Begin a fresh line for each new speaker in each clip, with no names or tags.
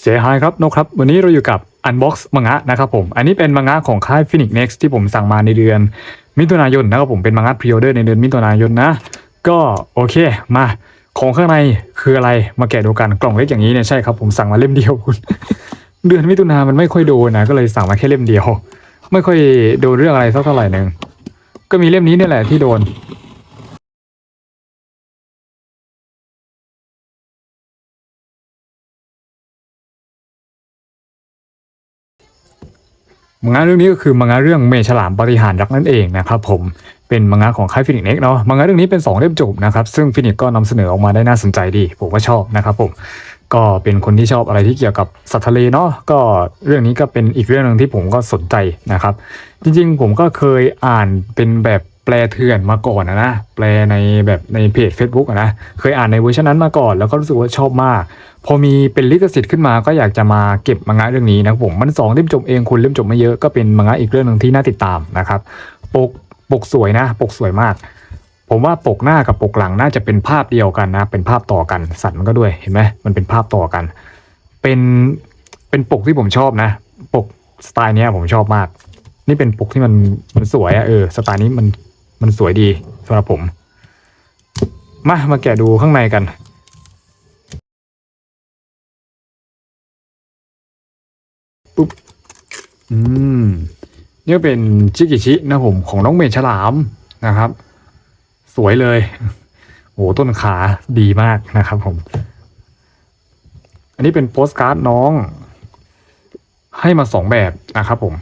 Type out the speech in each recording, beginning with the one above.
เสียหายครับนกครับ วันนี้เราอยู่กับ Unbox มังงะนะครับผม อันนี้เป็นมังงะของค่าย Phoenix Next ที่ผมสั่งมาในเดือน มิถุนายนนะครับผมเป็นมังงะพรีออเดอร์ในเดือนมิถุนายนนะ ก็โอเคมาของข้างในคืออะไรมาแกะดูกันกล่องเล็กอย่างนี้เนี่ยใช่ครับผมสั่งมาเล่มเดียวคุณเดือนมิถุนามันไม่ค่อยโดนนะก็เลยสั่งมาแค่เล่มเดียว ไม่ค่อยโดนเรื่องอะไรสักเท่าไหร่หนึ่งก็มีเล่มนี้นี่แหละที่โดน มังงะเรื่องนี้ก็คือมังงะเรื่องเมฉลามปฏิหารรักนั่นเองนะครับผมเป็นมังงะของค่ายฟินิกเน็กเนาะมังงะเรื่องนี้เป็น 2 เล่มจบนะครับซึ่งฟินิกก็นำเสนอออกมาได้น่าสนใจดี ผมก็ชอบนะครับผมก็เป็นคนที่ชอบอะไรที่เกี่ยวกับสัตว์ทะเลเนาะก็เรื่องนี้ก็เป็นอีกเรื่องหนึ่งที่ผมก็สนใจนะครับ จริงๆ ผมก็เคยอ่านเป็นแบบ แปลเถื่อนมาก่อนนะนะแปลในแบบในเพจ Facebook นะเคยอ่านในเวอร์ชันนั้นมาก่อนแล้วก็รู้สึกว่าชอบมาก พอมีเป็นลิขสิทธิ์ขึ้นมาก็อยากจะมาเก็บมังงะเรื่องนี้นะผมมันสองเล่มจบเองคุณเล่มจบไม่เยอะก็เป็นมังงะอีกเรื่องหนึ่งที่น่าติดตามนะครับปกปกสวยนะ ปกสวยมาก ผมว่าปกหน้ากับปกหลังน่าจะเป็นภาพเดียวกันนะ เป็นภาพต่อกันสัตว์มันก็ด้วยเห็นไหมมันเป็นภาพต่อกัน เป็นเป็นปกที่ผมชอบนะ ปกสไตล์นี้ผมชอบมาก นี่เป็นปกที่มันมันสวยอะเออสไตล์นี้มัน มันสวยดีสำหรับผม มามาแกะดูข้างในกันปุ๊บอืมนี่เป็นชิกิชินะผมของน้องเมฆฉลามนะครับ สวยเลยโอ้ต้นขาดีมากนะครับผม อันนี้เป็นโปสการ์ดน้อง ให้มาสองแบบนะครับผม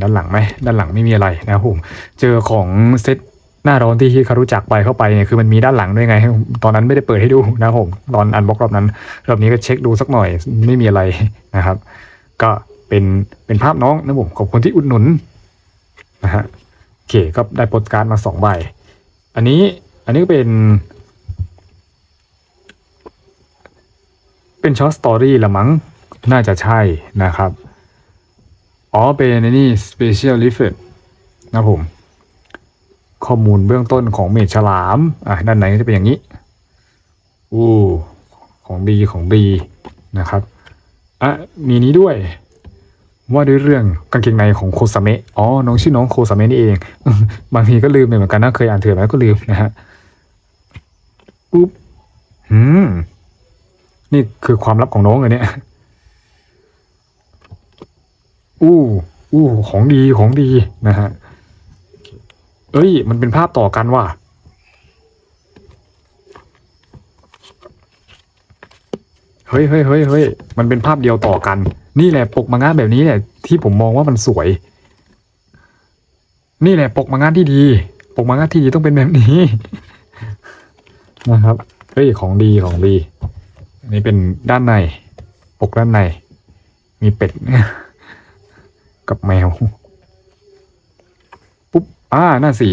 ด้านหลังไหมด้านหลังไม่มีอะไรนะผมเจอของเซตหน้าร้อนที่ฮิคารุจักไปเข้าไปเนี่ยคือมันมีด้านหลังด้วยไง ตอนนั้นไม่ได้เปิดให้ดูนะผมตอนอันบ็อกรอบนั้นรอบนี้ก็เช็คดูสักหน่อยไม่มีอะไรนะครับ ก็เป็นเป็นภาพน้องนะผมขอบคุณที่อุดหนุนนะฮะโอเคก็ได้โปสการ์ดมาสองใบอันนี้อันนี้ก็เป็น เป็นช็อตสตอรี่ละมั้งน่าจะใช่นะครับ อ๋อเป็นในนี่ Special r e f e r นะผม ข้อมูลเบื้องต้นของเมดฉลาม อะ ด้านในจะเป็นอย่างนี้ อู้ ของดีของดีนะครับ อะ มีนี้ด้วย ว่าด้วยเรื่องกางเกงในของโคซาเมะ อ๋อ น้องชื่อน้องโคซาเมะนี่เอง บางทีก็ลืมไปเหมือนกันนะ เคยอ่านเถื่อนแล้วก็ลืมนะฮะ ปุ๊บ อืม นี่คือความลับของน้องเลยเนี่ย อู้อู้ของดีของดีนะฮะเอ้ย มันเป็นภาพต่อกันว่ะเฮ้ยเฮ้ยเฮ้ยเฮ้ยมันเป็นภาพเดียวต่อกัน นี่แหละปกมังงะแบบนี้เนี่ยที่ผมมองว่ามันสวย นี่แหละปกมังงะที่ดี ปกมังงะที่ดีต้องเป็นแบบนี้ นะครับเฮ้ยของดีของดี อันนี้เป็นด้านใน ปกด้านใน มีเป็ด กับแมว ปุ๊บ อ่า หน้าสี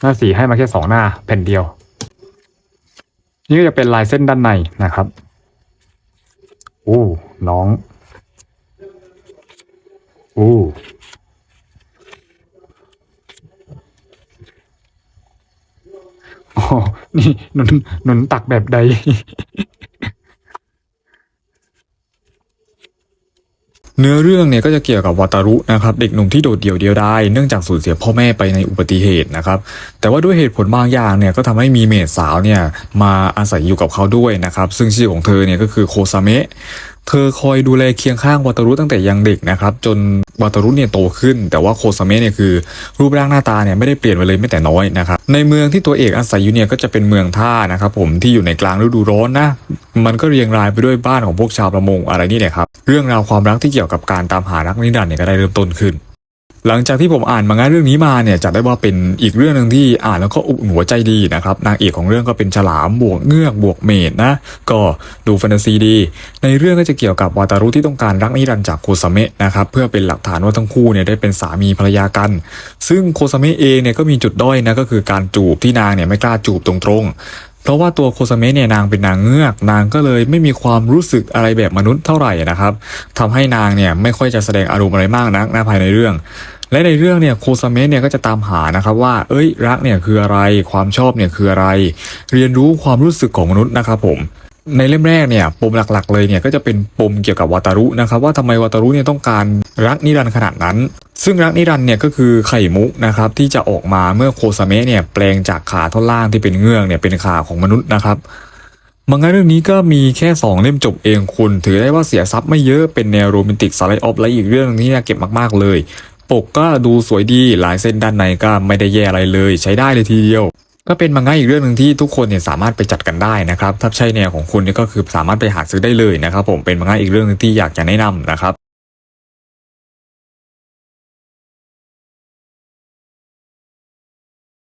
หน้าสีให้มาแค่สองหน้าแผ่นเดียว นี่ก็จะเป็นลายเส้นด้านในนะครับอู้น้องอู้อ๋อนี่หนุนหนุนตักแบบใด
เนื้อเรื่องเนี่ยก็จะเกี่ยวกับวัตารุนะครับเด็กหนุ่มที่โดดเดี่ยวเดียวดายเนื่องจากสูญเสียพ่อแม่ไปในอุบัติเหตุนะครับแต่ว่าด้วยเหตุผลบางอย่างเนี่ยก็ทำให้มีเมดสาวเนี่ยมาอาศัยอยู่กับเขาด้วยนะครับซึ่งชื่อของเธอเนี่ยก็คือโคซาเมะ เธอคอยดูแลเคียงข้างวัตารุตั้งแต่ยังเด็กนะครับ จนวัตารุเนี่ยโตขึ้น แต่ว่าโคซาเมะเนี่ยคือ รูปร่างหน้าตาเนี่ยไม่ได้เปลี่ยนไปเลยไม่แต่น้อยนะครับในเมืองที่ตัวเอกอาศัยอยู่เนี่ยก็จะเป็นเมืองท่านะครับผมที่อยู่ในกลางฤดูร้อนนะมันก็เรียงรายไปด้วยบ้านของพวกชาวประมงอะไรนี่แหละครับเรื่องราวความรักที่เกี่ยวกับการตามหารักนิรันดร์เนี่ยก็ได้เริ่มต้นขึ้น หลังจากที่ผมอ่านมังงะเรื่องนี้มาเนี่ยจะได้ว่าเป็นอีกเรื่องหนึ่งที่อ่านแล้วก็อุ่นหัวใจดีนะครับนางเอกของเรื่องก็เป็นฉลามบวกเงือกบวกเมดนะก็ดูแฟนตาซีดี ในเรื่องก็จะเกี่ยวกับวาตารุที่ต้องการรักนิรันดร์จากโคซาเมะนะครับเพื่อเป็นหลักฐานว่าทั้งคู่เนี่ยได้เป็นสามีภรรยากัน ซึ่งโคซาเมะเองเนี่ยก็มีจุดด้อยนะก็คือการจูบที่นางเนี่ยไม่กล้าจูบตรงๆเพราะว่าตัวโคซเมะเนี่ยนางเป็นนางเงือกนางก็เลยไม่มีความรู้สึกอะไรแบบมนุษย์เท่าไหร่นะครับทำให้นางเนี่ยไม่ค่อยจะแสดงอารมณ์อะไรมากนักนะภายในเรื่อง และในเรื่องเนี่ยโคซาเมะเนี่ยก็จะตามหานะครับว่า เอ้ยรักเนี่ยคืออะไร ความชอบเนี่ยคืออะไร เรียนรู้ความรู้สึกของมนุษย์นะครับผมในเล่มแรกเนี่ยปมหลักๆ เลยเนี่ยก็จะเป็นปมเกี่ยวกับวาตารุนะครับว่าทำไมวาตารุเนี่ยต้องการรักนิรันดร์ขนาดนั้น ซึ่งรักนิรันดร์เนี่ยก็คือไข่มุกนะครับที่จะออกมาเมื่อโคซาเมะเนี่ยแปลงจากขาท่อนล่างที่เป็นเงือกเนี่ยเป็นขาของมนุษย์นะครับมังงะเรื่องนี้ก็มีแค่ 2 เล่มจบเองคุณ ถือได้ว่าเสียทรัพย์ไม่เยอะเป็นแนวโรแมนติกสไลด์ออฟและอีกเรื่องนึงที่น่าเก็บมากๆเลย ปกก็ดูสวยดีลายเส้นด้านในก็ไม่ได้แย่อะไรเลย ใช้ได้เลยทีเดียว ก็เป็นมังงะอีกเรื่องหนึ่งที่ทุกคนเนี่ยสามารถไปจัดกันได้นะครับถ้าใช่แนวของคุณเนี่ยก็คือสามารถไปหาซื้อได้เลยนะครับผมเป็นมังงะอีกเรื่องหนึงที่อยากจะแนะนำนะครับ